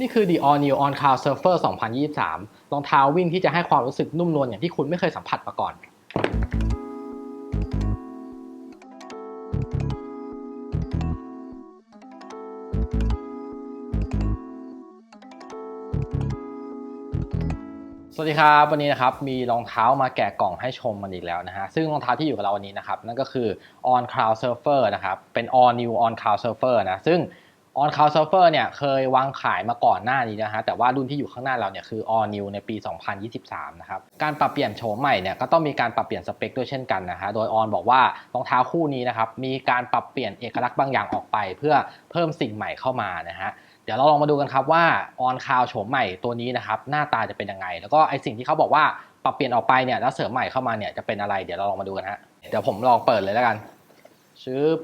นี่คือ The All New On Cloud Surfer 2023 รองเท้าวิ่งที่จะให้ความรู้สึกนุ่มนวลอย่างที่คุณไม่เคยสัมผัสมาก่อนสวัสดีครับวันนี้นะครับมีรองเท้ามาแกะกล่องให้ชมมันอีกแล้วนะฮะซึ่งรองเท้าที่อยู่กับเราวันนี้นะครับนั่นก็คือ On Cloud Surfer นะครับเป็น All New On Cloud Surfer นะซึ่ง On Cloud Surfer เนี่ยเคยวางขายมาก่อนหน้านี้นะฮะแต่ว่ารุ่นที่อยู่ข้างหน้าเราเนี่ยคือ All New ในปี 2023 นะครับ การปรับเปลี่ยนโฉมใหม่เนี่ยก็ต้องมีการปรับเปลี่ยนสเปคด้วยเช่นกันนะฮะโดย On บอกว่ารองเท้าคู่นี้นะครับมีการปรับเปลี่ยนเอกลักษณ์บางอย่างออกไป เพื่อเพิ่มสิ่งใหม่เข้ามานะฮะเดี๋ยวเราลองมาดูกันครับว่าออนคาวโฉมใหม่ตัวนี้นะครับหน้าตาจะเป็นยังไง แล้วก็ไอสิ่งที่เขาบอกว่าปรับเปลี่ยนออกไปเนี่ยแล้วเสริมใหม่เข้ามาเนี่ยจะเป็นอะไรเดี๋ยวเราลองมาดูกันฮะเดี๋ยวผมลองเปิดเลยแล้วกันชึบ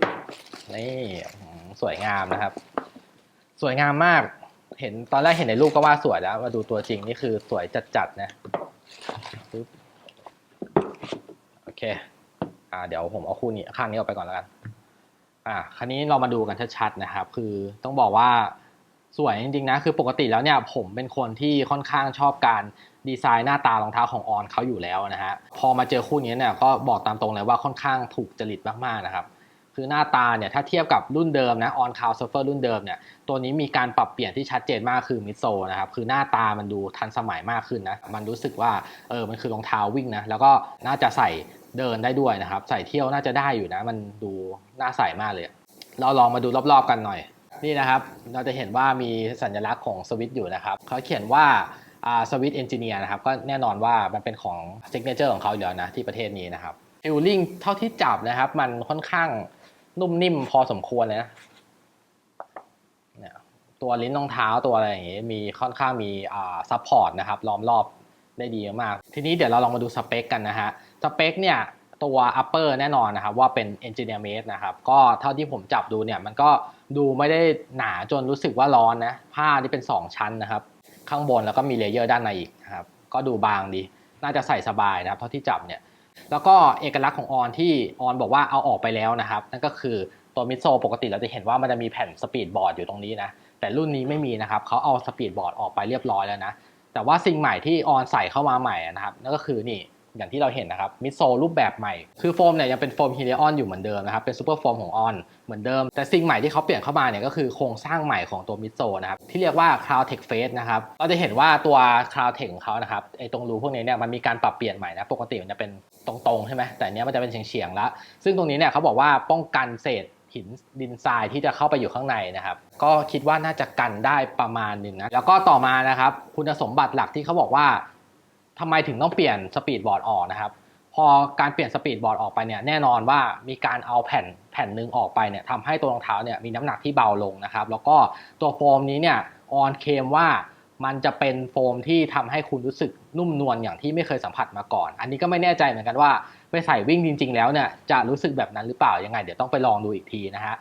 นี่สวยงามนะครับ สวยงามมาก เห็นตอนแรกเห็นในรูปก็ว่าสวยแล้ว มาดูตัวจริงนี่คือสวยจัดๆนะโอเค อ่า เดี๋ยวผมเอาคู่นี้ข้างนี้ออกไปก่อนแล้วกัน อ่า คราวนี้เรามาดูกันชัดๆนะครับ คือต้องบอกว่าสวยจริงๆนะ คือปกติแล้วเนี่ยผมเป็นคนที่ค่อนข้างชอบการดีไซน์หน้าตารองเท้าของออนเขาอยู่แล้วนะฮะ พอมาเจอคู่นี้เนี่ยก็บอกตามตรงเลยว่าค่อนข้างถูกจริตมากๆนะครับ คือหน้าตาเนี่ยถ้าเทียบกับรุ่นเดิมนะออนคาวเซอร์เฟอร์รุ่นเดิมเนี่ยตัวนี้มีการปรับเปลี่ยนที่ชัดเจนมากคือมิโซนะครับคือหน้าตามันดูทันสมัยมากขึ้นนะมันรู้สึกว่าเออมันคือรองเท้าวิ่งนะแล้วก็น่าจะใส่เดินได้ด้วยนะครับ ใส่เที่ยวน่าจะได้อยู่นะ มันดูน่าใส่มากเลย เราลองมาดูรอบๆกันหน่อย นี่นะครับ เราจะเห็นว่ามีสัญลักษณ์ของสวิตอยู่นะครับเขาเขียนว่าสวิตเอนจิเนียร์นะครับก็แน่นอนว่ามันเป็นของซิกเนเจอร์ของเขาอยู่แล้วนะที่ประเทศนี้นะครับฟิลลิ่งเท่าที่จับนะครับ มันค่อนข้าง นุ่มนิ่มพอสมควรเลยนะเนี่ยตัวลิ้นรองเท้าตัวอะไรอย่างงี้มีค่อนข้างมีซัพพอร์ตนะครับล้อมรอบได้ดีมาก ทีนี้เดี๋ยวเราลองมาดูสเปคกันนะฮะสเปคเนี่ยตัว upper แน่นอนนะครับว่าเป็น engineer made นะครับก็เท่าที่ผมจับดูเนี่ยมันก็ดูไม่ได้หนาจนรู้สึกว่าร้อนนะผ้าที่เป็น 2 ชั้นนะครับ ข้างบนแล้วก็มีเลเยอร์ด้านในอีกนะครับก็ดูบางดี น่าจะใส่สบายนะครับเท่าที่จับเนี่ย แล้วก็เอกลักษณ์ของออนที่ออนบอกว่าเอาออกไปแล้วนะครับ นั่นก็คือตัวมิโซปกติเราจะเห็นว่ามันจะมีแผ่นสปีดบอร์ดอยู่ตรงนี้นะแต่รุ่นนี้ไม่มีนะครับเขาเอาสปีดบอร์ดออกไปเรียบร้อยแล้วนะแต่ว่าสิ่งใหม่ที่ออนใส่เข้ามาใหม่นะครับนั่นก็คือนี่ อย่างที่เราเห็นนะครับมิโซรูปแบบใหม่ คือโฟมเนี่ยยังเป็นโฟมฮีเลียออนอยู่เหมือนเดิมนะครับเป็นซูเปอร์โฟมของออนเหมือนเดิม แต่สิ่งใหม่ที่เขาเปลี่ยนเข้ามาเนี่ยก็คือโครงสร้างใหม่ของตัวมิโซนะครับที่เรียกว่า Cloud Tech Face นะครับเราจะเห็นว่าตัว Cloud Tech ของเขานะครับไอ้ตรงรูพวกนี้เนี่ยมันมีการปรับเปลี่ยนใหม่นะปกติมันจะเป็นตรงๆใช่ไหมแต่เนี้ยมันจะเป็นเฉียงๆแล้ว ซึ่งตรงนี้เนี่ยเขาบอกว่าป้องกันเศษหินดินทรายที่จะเข้าไปอยู่ข้างในนะครับ ก็คิดว่าน่าจะกันได้ประมาณหนึ่งนะแล้วก็ต่อมานะครับ คุณสมบัติหลักที่เขาบอกว่า ทำไมถึงต้องเปลี่ยนสปีดบอร์ดออกนะครับ พอการเปลี่ยนสปีดบอร์ดออกไปเนี่ยแน่นอนว่ามีการเอาแผ่นแผ่นหนึ่งออกไปเนี่ยทำให้ตัวรองเท้าเนี่ยมีน้ำหนักที่เบาลงนะครับ แล้วก็ตัวโฟมนี้เนี่ยออนเคมว่ามันจะเป็นโฟมที่ทำให้คุณรู้สึกนุ่มนวลอย่างที่ไม่เคยสัมผัสมาก่อน อันนี้ก็ไม่แน่ใจเหมือนกันว่าไปใส่วิ่งจริง ๆ แล้วเนี่ยจะรู้สึกแบบนั้นหรือเปล่ายังไง เดี๋ยวต้องไปลองดูอีกทีนะฮะ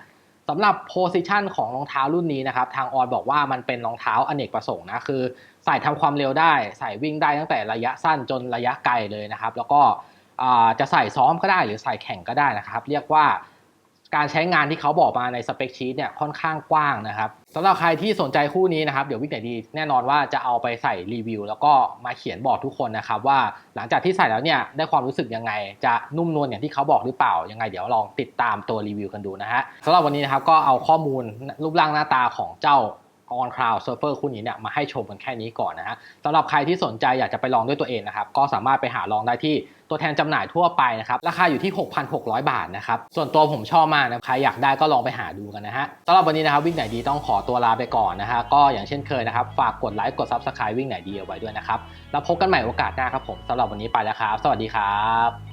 สำหรับโพสิชันของรองเท้ารุ่นนี้นะครับ ทางออนบอกว่ามันเป็นรองเท้าอเนกประสงค์นะ คือใส่ทำความเร็วได้ ใส่วิ่งได้ตั้งแต่ระยะสั้นจนระยะไกลเลยนะครับ แล้วก็จะใส่ซ้อมก็ได้หรือใส่แข่งก็ได้นะครับ เรียกว่า การใช้งานที่เขาบอกมาในสเปคชีตเนี่ยค่อนข้างกว้างนะครับสำหรับใครที่สนใจคู่นี้นะครับเดี๋ยววิกไหนดีแน่นอนว่าจะเอาไปใส่รีวิว แล้วก็มาเขียนบอกทุกคนนะครับว่าหลังจากที่ใส่แล้วเนี่ยได้ความรู้สึกยังไง จะนุ่มนวลอย่างที่เขาบอกหรือเปล่ายังไง เดี๋ยวลองติดตามตัวรีวิวกันดูนะฮะสำหรับวันนี้นะครับก็เอาข้อมูลรูปร่างหน้าตาของเจ้า On Cloud Surfer คู่นี้เนี่ยมาให้ชมกันแค่นี้ก่อนนะฮะสำหรับใครที่สนใจอยากจะไปลองด้วยตัวเองนะครับ ก็สามารถไปหาลองได้ที่ตัวแทนจำหน่ายทั่วไปนะครับ ราคาอยู่ที่ 6,600 บาทนะครับ ส่วนตัวผมชอบมากนะใครอยากได้ก็ลองไปหาดูกันนะฮะสำหรับวันนี้นะครับวิ่งไหนดีต้องขอตัวลาไปก่อนนะฮะก็อย่างเช่นเคยนะครับ ฝากกดไลค์กด Subscribe วิ่งไหนดีเอาไว้ด้วยนะครับแล้วพบกันใหม่โอกาสหน้าครับผมสำหรับวันนี้ไปแล้วครับ สวัสดีครับ